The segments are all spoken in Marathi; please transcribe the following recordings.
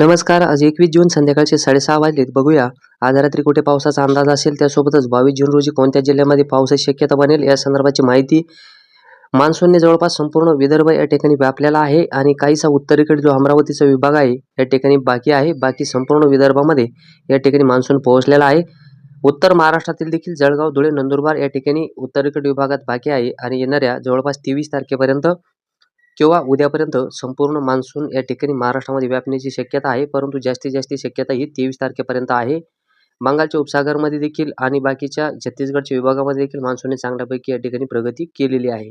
नमस्कार. आज एकवीस जून संध्याकाळचे साडेसहा वाजलेत. बघूया आज रात्री कुठे पावसाचा अंदाज असेल त्यासोबतच बावीस जून रोजी कोणत्या जिल्ह्यामध्ये पावसाची शक्यता बनेल या संदर्भाची माहिती मान्सूनने जवळपास संपूर्ण विदर्भ या ठिकाणी व्यापलेला आहे आणि काहीसा उत्तरेकडे जो अमरावतीचा विभाग आहे या ठिकाणी बाकी आहे. बाकी संपूर्ण विदर्भामध्ये या ठिकाणी मान्सून पोहोचलेला आहे. उत्तर महाराष्ट्रातील देखील जळगाव धुळे नंदुरबार या ठिकाणी उत्तरेकडे विभागात बाकी आहे आणि येणाऱ्या जवळपास तेवीस तारखेपर्यंत किंवा उद्यापर्यंत संपूर्ण मान्सून या ठिकाणी महाराष्ट्रामध्ये व्यापण्याची शक्यता आहे परंतु जास्तीत जास्त शक्यता ही तेवीस तारखेपर्यंत आहे. बंगालच्या उपसागरमध्ये देखील आणि बाकीच्या छत्तीसगडच्या विभागामध्ये देखील मान्सूनने चांगल्यापैकी या ठिकाणी प्रगती केलेली आहे.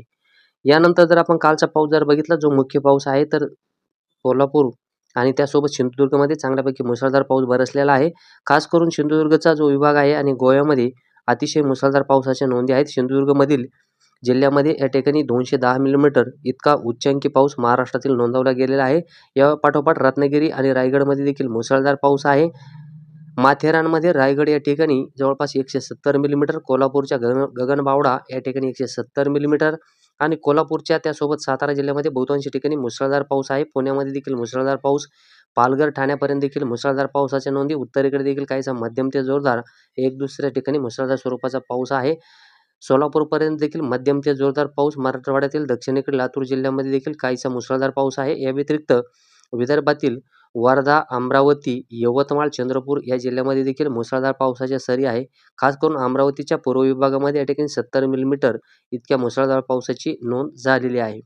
यानंतर जर आपण कालचा पाऊस जर बघितला जो मुख्य पाऊस आहे तर कोल्हापूर आणि त्यासोबत सिंधुदुर्गमध्ये चांगल्यापैकी मुसळधार पाऊस बरसलेला आहे. खास करून सिंधुदुर्गचा जो विभाग आहे आणि गोव्यामध्ये अतिशय मुसळधार पावसाच्या नोंदी आहेत. सिंधुदुर्गमधील जिल्ह्यामध्ये या ठिकाणी दोनशे दहा मिलीमीटर इतका उच्चांकी पाऊस महाराष्ट्रातील नोंदवला गेलेला आहे. या पाठोपाठ रत्नागिरी आणि रायगडमध्ये देखील मुसळधार पाऊस आहे. माथेरानमध्ये रायगड या ठिकाणी जवळपास एकशे सत्तर मिलीमीटर कोल्हापूरच्या गगन गगनबावडा या ठिकाणी एकशे सत्तर मिलीमीटर आणि कोल्हापूरच्या त्यासोबत सातारा जिल्ह्यामध्ये बहुतांश ठिकाणी मुसळधार पाऊस आहे. पुण्यामध्ये देखील मुसळधार पाऊस पालघर ठाण्यापर्यंत देखील मुसळधार पावसाच्या नोंदी उत्तरेकडे देखील काहीसा मध्यम ते जोरदार एक दुसऱ्या ठिकाणी मुसळधार स्वरूपाचा पाऊस आहे. सोलापूरपर्यंत देखील मध्यम ते जोरदार पाऊस मराठवाड्यातील दक्षिणेकडे लातूर जिल्ह्यामध्ये देखील काहीसा मुसळधार पाऊस आहे. या व्यतिरिक्त विदर्भातील वर्धा अमरावती यवतमाळ चंद्रपूर या जिल्ह्यामध्ये देखील मुसळधार पावसाच्या सरी आहे. खास करून अमरावतीच्या पूर्व विभागामध्ये या ठिकाणी सत्तर मिलीमीटर इतक्या मुसळधार पावसाची नोंद झालेली आहे.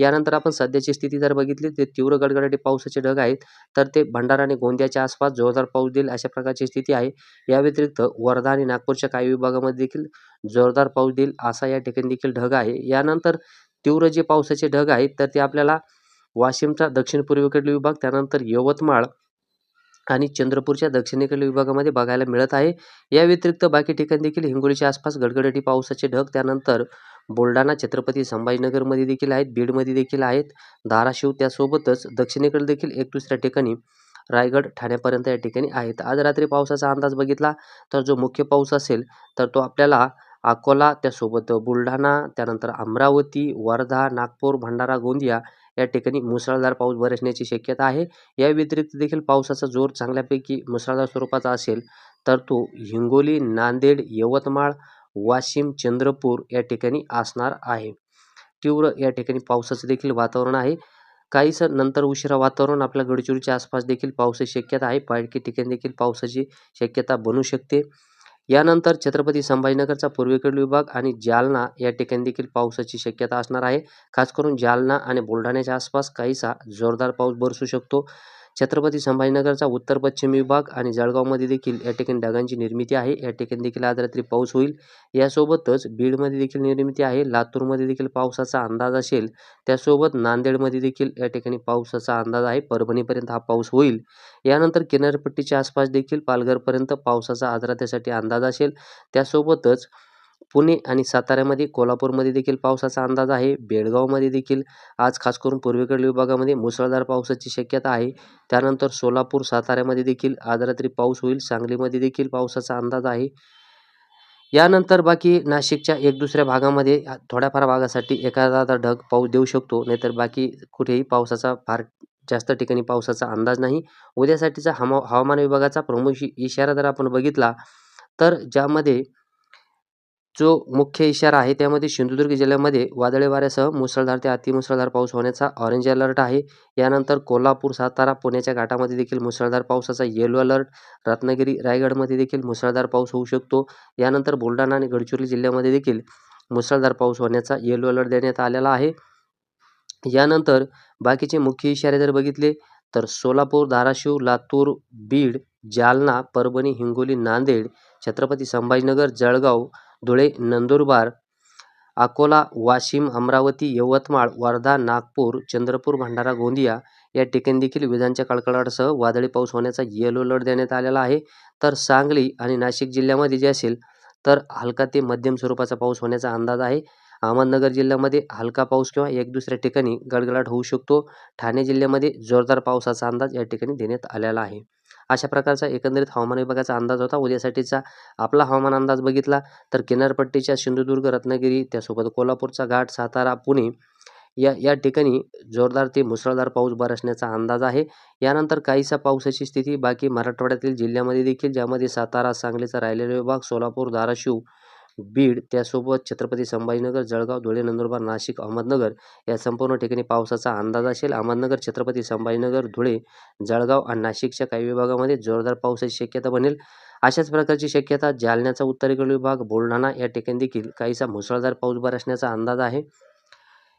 यानंतर आपण सध्याची स्थिती जर बघितली ते तीव्र गडगडाटी पावसाचे ढग आहेत तर ते भंडारा आणि गोंदियाच्या आसपास जोरदार पाऊस देईल अशा प्रकारची स्थिती आहे. या व्यतिरिक्त वर्धा आणि नागपूरच्या काही विभागामध्ये देखील जोरदार पाऊस देईल असा या ठिकाणी देखील ढग आहे. यानंतर तीव्र जे पावसाचे ढग आहेत तर ते आपल्याला वाशिमचा दक्षिण पूर्वेकडील विभाग त्यानंतर यवतमाळ आणि चंद्रपूरच्या दक्षिणेकडील विभागामध्ये बघायला मिळत आहे. या व्यतिरिक्त बाकी ठिकाणी देखील हिंगोलीच्या आसपास गडगडाटी पावसाचे ढग त्यानंतर बुलढाणा छत्रपती संभाजीनगरमध्ये देखील आहेत बीडमध्ये देखील आहेत. धाराशिव त्यासोबतच दक्षिणेकडे देखील एक दुसऱ्या ठिकाणी रायगड ठाण्यापर्यंत या ठिकाणी आहेत. आज रात्री पावसाचा अंदाज बघितला तर जो मुख्य पाऊस असेल तर तो आपल्याला अकोला त्यासोबत बुलढाणा त्यानंतर अमरावती वर्धा नागपूर भंडारा गोंदिया या ठिकाणी मुसळधार पाऊस बरसण्याची शक्यता आहे. या व्यतिरिक्त देखील पावसाचा जोर चांगल्यापैकी मुसळधार स्वरूपाचा असेल तर तो हिंगोली नांदेड यवतमाळ वाशिम चंद्रपूर या ठिकाणी असणार आहे. तीव्र या ठिकाणी पावसाचं देखील वातावरण आहे. काहीसं नंतर उशिरा वातावरण आपल्या गडचिरोलीच्या आसपास देखील पावसाची शक्यता आहे. पाडकी ठिकाणी देखील पावसाची शक्यता बनू शकते. यानंतर छत्रपती संभाजीनगरचा पूर्वेकडील विभाग आणि जालना या ठिकाणी देखील पावसाची शक्यता असणार आहे. खास करून जालना आणि बुलढाण्याच्या आसपास काहीसा जोरदार पाऊस बरसू शकतो. छत्रपती संभाजीनगरचा उत्तर पश्चिम विभाग आणि जळगावमध्ये देखील या ठिकाणी ढगांची निर्मिती आहे. या ठिकाणी देखील आज रात्री पाऊस होईल. यासोबतच बीडमध्ये देखील निर्मिती आहे. लातूरमध्ये देखील पावसाचा अंदाज असेल. त्यासोबत नांदेडमध्ये देखील या ठिकाणी पावसाचा अंदाज आहे. परभणीपर्यंत हा पाऊस होईल. यानंतर किनारपट्टीच्या आसपास देखील पालघरपर्यंत पावसाचा आज रात्रीसाठी अंदाज असेल. त्यासोबतच पुणे आणि साताऱ्यामध्ये कोल्हापूरमध्ये देखील पावसाचा अंदाज आहे. बेळगावमध्ये देखील आज खास करून पूर्वेकडील विभागामध्ये मुसळधार पावसाची शक्यता आहे. त्यानंतर सोलापूर साताऱ्यामध्ये देखील आज रात्री पाऊस होईल. सांगलीमध्ये देखील पावसाचा अंदाज आहे. यानंतर बाकी नाशिकच्या एक दुसऱ्या भागामध्ये थोड्याफार भागासाठी एखादा ढग पाऊस देऊ शकतो. नाहीतर बाकी कुठेही पावसाचा फार जास्त ठिकाणी पावसाचा अंदाज नाही. उद्यासाठीचा हमा हवामान विभागाचा प्रमुख इशारा जर आपण बघितला तर ज्यामध्ये जो मुख्य इशारा आहे त्यामध्ये सिंधुदुर्ग जिल्ह्यामध्ये वादळी वाऱ्यासह मुसळधार ते अतिमुसळधार पाऊस होण्याचा ऑरेंज अलर्ट आहे. यानंतर कोल्हापूर सातारा पुण्याच्या घाटामध्ये देखील मुसळधार पावसाचा येलो अलर्ट रत्नागिरी रायगडमध्ये देखील मुसळधार पाऊस होऊ शकतो. यानंतर बुलढाणा आणि गडचिरोली जिल्ह्यामध्ये देखील मुसळधार पाऊस होण्याचा येलो अलर्ट देण्यात आलेला आहे. यानंतर बाकीचे मुख्य इशारे जर बघितले तर सोलापूर धाराशिव लातूर बीड जालना परभणी हिंगोली नांदेड छत्रपती संभाजीनगर जळगाव धुळे नंदुरबार अकोला वाशिम अमरावती यवतमाळ वर्धा नागपूर चंद्रपूर भंडारा गोंदिया या ठिकाणी देखील विजांच्या कडकडाटासह वादळी पाऊस होण्याचा येलो अलर्ट देण्यात आलेला आहे. तर सांगली आणि नाशिक जिल्ह्यामध्ये जे असेल तर हलका ते मध्यम स्वरूपाचा पाऊस होण्याचा अंदाज आहे. अहमदनगर जिल्ह्यामध्ये हलका पाऊस किंवा एक दुसऱ्या ठिकाणी गडगडाट होऊ शकतो. ठाणे जिल्ह्यामध्ये जोरदार पावसाचा अंदाज या ठिकाणी देण्यात आलेला आहे. अशा प्रकारचा एकंदरीत हवामान विभागाचा अंदाज होता. उद्यासाठीचा आपला हवामान अंदाज बघितला तर किनारपट्टीच्या सिंधुदुर्ग रत्नागिरी त्यासोबत कोल्हापूरचा घाट सातारा पुणे या या ठिकाणी जोरदार ते मुसळधार पाऊस बरसण्याचा अंदाज आहे. यानंतर काहीसा पावसाची स्थिती बाकी मराठवाड्यातील जिल्ह्यामध्ये देखील ज्यामध्ये सातारा सांगलीचा राहिलेला विभाग सोलापूर धाराशिव बीड त्यासोबत छत्रपती संभाजीनगर जळगाव धुळे नंदुरबार नाशिक अहमदनगर या संपूर्ण ठिकाणी पावसाचा अंदाज असेल. अहमदनगर छत्रपती संभाजीनगर धुळे जळगाव आणि नाशिकच्या काही विभागामध्ये जोरदार पावसाची शक्यता बनेल. अशाच प्रकारची शक्यता जालन्याचा उत्तरेकडील विभाग बुलढाणा या ठिकाणी देखील काहीसा मुसळधार पाऊस बरसण्याचा अंदाज आहे.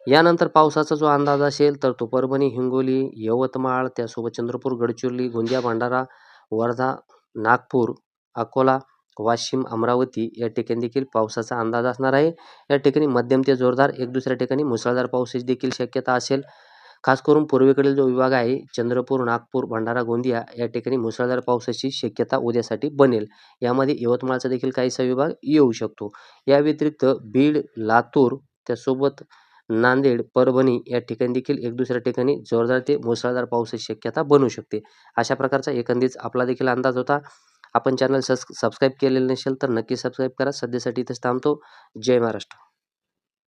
यानंतर पावसाचा जो अंदाज असेल तर तो परभणी हिंगोली यवतमाळ त्यासोबत चंद्रपूर गडचिरोली गोंदिया भंडारा वर्धा नागपूर अकोला वाशिम अमरावती या ठिकाणी देखील पावसाचा अंदाज असणार आहे. या ठिकाणी मध्यम ते जोरदार एक दुसऱ्या ठिकाणी मुसळधार पावसाची देखील शक्यता असेल. खास करून पूर्वेकडील जो विभाग आहे चंद्रपूर नागपूर भंडारा गोंदिया या ठिकाणी मुसळधार पावसाची शक्यता उद्यासाठी बनेल. यामध्ये यवतमाळचा देखील काहीसा विभाग येऊ शकतो. या व्यतिरिक्त बीड लातूर त्यासोबत नांदेड परभणी या ठिकाणी देखील एक दुसऱ्या ठिकाणी जोरदार ते मुसळधार पावसाची शक्यता बनू शकते. अशा प्रकारचा एकंदरीत आपला देखील अंदाज होता. आपण चॅनल सबस्क्राईब केलेलं नसेल तर नक्की सबस्क्राईब करा. सध्यासाठी इथेच थांबतो. जय महाराष्ट्र.